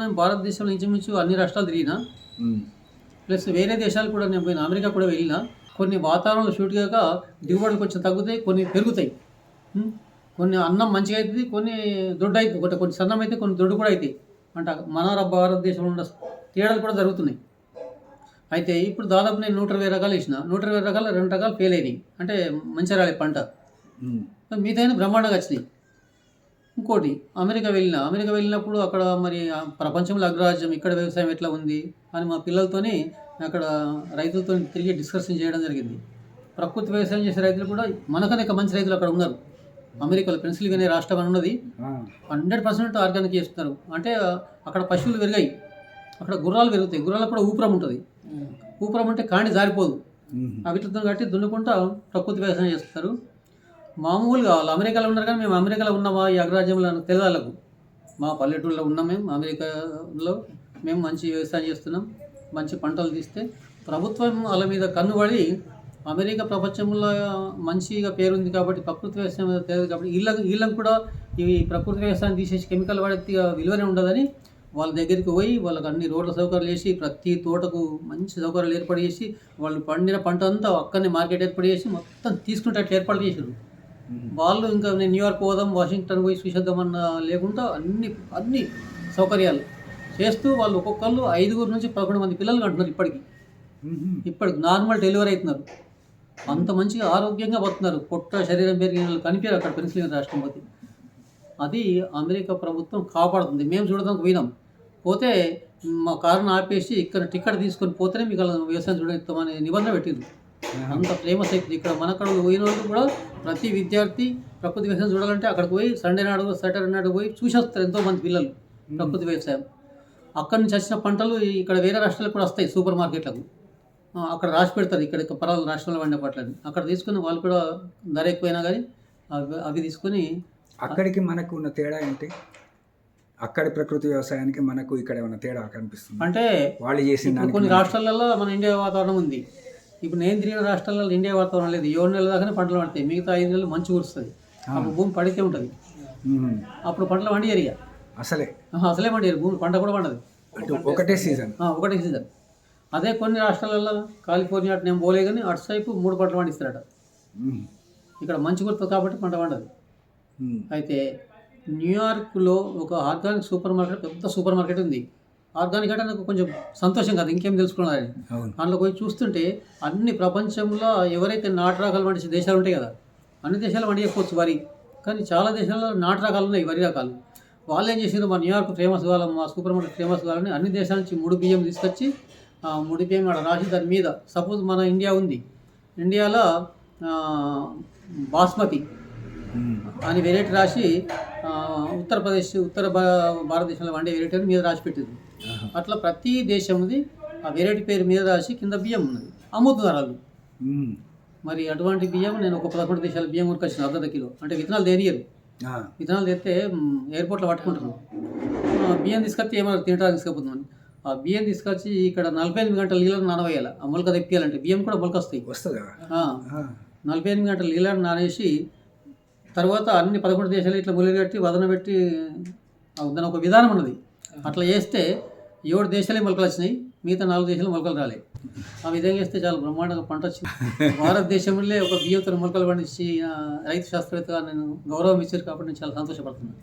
నేను భారతదేశంలో ఇంచుమించు అన్ని రాష్ట్రాలు తిరిగినా. ప్లస్ వేరే దేశాలు కూడా నేను పోయిన అమెరికా కూడా వెళ్ళిన కొన్ని వాతావరణంలో షూట్ కాక దిగుబడులు కొంచెం తగ్గుతాయి కొన్ని పెరుగుతాయి? కొన్ని అన్నం మంచిగా అవుతుంది కొన్ని దొడ్డు అవుతుంది ఒకటి కొన్ని సన్నం అయితే కొన్ని దొడ్డు కూడా అవుతాయి అంటే మన భారతదేశంలో ఉన్న తేడాలు కూడా జరుగుతున్నాయి అయితే ఇప్పుడు దాదాపు నేను నూట ఇరవై రకాలు వేసిన నూట ఇరవై రకాలు రెండు రకాలు ఫెయిల్ అయినాయి అంటే మంచిగా రాలే పంట. మిగతా బ్రహ్మాండంగా వచ్చినాయి ఇంకోటి అమెరికా వెళ్ళిన అమెరికా వెళ్ళినప్పుడు అక్కడ మరి ఆ ప్రపంచంలో అగ్రరాజ్యం ఇక్కడ వ్యవసాయం ఎట్లా ఉంది అని మా పిల్లలతోని అక్కడ రైతులతో తిరిగి డిస్కషన్ చేయడం జరిగింది. ప్రకృతి వ్యవసాయం చేసే రైతులు కూడా మనకనే ఒక మంచి రైతులు అక్కడ ఉన్నారు. అమెరికాలో పెన్సిల్వేనియా రాష్ట్రం అని ఉన్నది. హండ్రెడ్ పర్సెంట్ ఆర్గానిక్ చేస్తున్నారు. అంటే అక్కడ పశువులు పెరిగాయి. అక్కడ గుర్రాలు పెరుగుతాయి. గుర్రాలకు కూడా ఊపురం ఉంటుంది. ఊపురం అంటే కాండి జారిపోదు. ఉమ్. వీటితో కట్టి దున్నుకుంటా ప్రకృతి వ్యవసాయం చేస్తారు. మామూలుగా వాళ్ళు అమెరికాలో ఉన్నారు కానీ మేము అమెరికాలో ఉన్నామా ఈ అగ్రరాజ్యంలో అని మా పల్లెటూళ్ళలో ఉన్నాం మేము అమెరికాలో మేము మంచి వ్యవసాయం చేస్తున్నాం మంచి పంటలు తీస్తే ప్రభుత్వం వాళ్ళ మీద కన్నుబడి అమెరికా ప్రపంచంలో మంచిగా పేరుంది కాబట్టి ప్రకృతి వ్యవసాయం తెలియదు కాబట్టి వీళ్ళకి వీళ్ళకి కూడా ఈ ప్రకృతి వ్యవసాయం తీసేసి కెమికల్ వాడితే విలువనే ఉండదని వాళ్ళ దగ్గరికి పోయి వాళ్ళకి అన్ని రోడ్ల సౌకర్యాలు చేసి ప్రతి తోటకు మంచి సౌకర్యాలు ఏర్పాటు చేసి వాళ్ళు పండిన పంట అంతా అక్కడనే మార్కెట్ ఏర్పాటు చేసి మొత్తం తీసుకునేటట్లు ఏర్పాటు చేశారు వాళ్ళు ఇంకా నేను న్యూయార్క్ పోదాం వాషింగ్టన్ పోయి చూసేద్దామన్న లేకుండా అన్ని అన్ని సౌకర్యాలు చేస్తూ వాళ్ళు ఒక్కొక్కళ్ళు ఐదుగురు నుంచి పదకొండు మంది పిల్లలు కంటున్నారు ఇప్పటికి. ఇప్పటికి నార్మల్ డెలివరీ అవుతున్నారు. అంత మంచిగా ఆరోగ్యంగా బతున్నారు పొట్ట శరీరం పెరిగిన వాళ్ళు కనిపించారు అక్కడ పెన్సిల్వేనియా రాష్ట్రం పోతే. అది అమెరికా ప్రభుత్వం కాపాడుతుంది. మేము చూడడానికి పోయినాం. పోతే మా కారును ఆపేసి ఇక్కడ టికెట్ తీసుకొని పోతేనే మీకు వ్యవసాయం చూడతామనే నిబంధన పెట్టింది అంత ఫేమస్ అయిపోయింది ఇక్కడ మన అక్కడ పోయిన వాళ్ళు కూడా ప్రతి విద్యార్థి ప్రకృతి వ్యవసాయం చూడాలంటే అక్కడికి పోయి సండే నాడు సాటర్డే నాడు పోయి చూసి వస్తారు ఎంతో మంది పిల్లలు ప్రకృతి వ్యవసాయం. అక్కడి నుంచి వచ్చిన పంటలు ఇక్కడ వేరే రాష్ట్రాలకు కూడా వస్తాయి సూపర్ మార్కెట్లకు. అక్కడ రాసి పెడతారు. ఇక్కడ పర్వాలేదు రాష్ట్రంలో పండే పంటలని అక్కడ తీసుకుని వాళ్ళు కూడా ధర ఎక్కువైనా కానీ అవి తీసుకొని అక్కడికి మనకు ఉన్న తేడా ఏంటి? అక్కడి ప్రకృతి వ్యవసాయానికి మనకు ఇక్కడ ఏమైనా తేడా కనిపిస్తుంది? అంటే వాళ్ళు చేసిన కొన్ని రాష్ట్రాలలో మన ఇండియా వాతావరణం ఉంది. ఇప్పుడు నేను తిరిగిన రాష్ట్రాలలో ఇండియా వాతావరణం లేదు. ఏడు నెలల దాకానే పంటలు పడతాయి. మిగతా ఐదు నెలలు మంచి కురుస్తుంది. అప్పుడు భూమి పడితే ఉంటుంది. అప్పుడు పంటలు పండియరు ఇక. అసలే. అసలే పండియరు. భూమి పంట కూడా పండదు. ఒకటే సీజన్ ఒకటే సీజన్ అదే కొన్ని రాష్ట్రాలలో కాలిఫోర్నియా అటు నేను పోలే కానీ అటు సైపు మూడు పంటలు పండిస్తారట. ఇక్కడ మంచి కురుతుంది కాబట్టి పంట పండదు. అయితే న్యూయార్క్లో ఒక ఆర్గానిక్ సూపర్ మార్కెట్ పెద్ద సూపర్ మార్కెట్ ఉంది. ఆర్గానిక్ అంటే నాకు కొంచెం సంతోషం కాదు ఇంకేం తెలుసుకున్నారని. అవును. దాంట్లో పోయి చూస్తుంటే అన్ని ప్రపంచంలో ఎవరైతే నాటు రకాలు పండించే దేశాలు ఉంటాయి కదా అన్ని దేశాలు పండించకపోవచ్చు వరి. కానీ చాలా దేశాల్లో నాటు రకాలు ఉన్నాయి వరి రకాలు వాళ్ళు ఏం చేసారు మా న్యూయార్క్ ఫేమస్ కావాలి మా సూపర్ మార్కెట్ ఫేమస్ కావాలని అన్ని దేశాల నుంచి ముడి బియ్యం తీసుకొచ్చి ఆ ముడి బియ్యం అక్కడ రాసి దాని మీద సపోజ్ మన ఇండియా ఉంది. ఇండియాలో బాస్మతి. అని వెరైటీ రాసి ఉత్తరప్రదేశ్ ఉత్తర భారతదేశంలో వండే వెరైటీ అని మీద రాసి పెట్టింది. అట్లా ప్రతి దేశంది ఆ వెరైటీ పేరు మీద రాసి కింద బియ్యం ఉన్నది. అమ్ముతున్నారు వాళ్ళు. మరి అటువంటి బియ్యం నేను ఒక పదకొండు దేశాల బియ్యం కొనుకొచ్చిన అర్ధ కిలో. అంటే విత్తనాలు దేనియరు ఆ. విత్తనాలు తెస్తే ఎయిర్పోర్ట్లో పట్టుకుంటున్నాం. ఆ, బియ్యం తీసుకొచ్చి ఏమైనా తినడానికి తీసుకుపోతున్నాను ఆ బియ్యం తీసుకొచ్చి ఇక్కడ నలభై ఎనిమిది గంటల నీళ్ళని నానవేయాలి. ఆ మొలక తెప్పియాలంటే బియ్యం కూడా మొలక వస్తాయి. నలభై ఎనిమిది గంటల నీళ్ళని నానేసి తర్వాత అన్ని పదకొండు దేశాలు ఇట్లా ముళ్ళు కట్టి వదన పెట్టి దాని ఒక విధానం ఉన్నది. అట్లా చేస్తే ఏడు దేశాలే మొలకలు వచ్చినాయి. మిగతా నాలుగు దేశాలు మొలకలు రాలే. ఆ విధంగా చేస్తే చాలా బ్రహ్మాండంగా పంట వచ్చింది. భారతదేశంలో ఒక బియ్యంతో మొలకలు పండించి రైతు శాస్త్రవేత్తగా నేను గౌరవం ఇచ్చారు కాబట్టి నేను చాలా సంతోషపడుతున్నాను.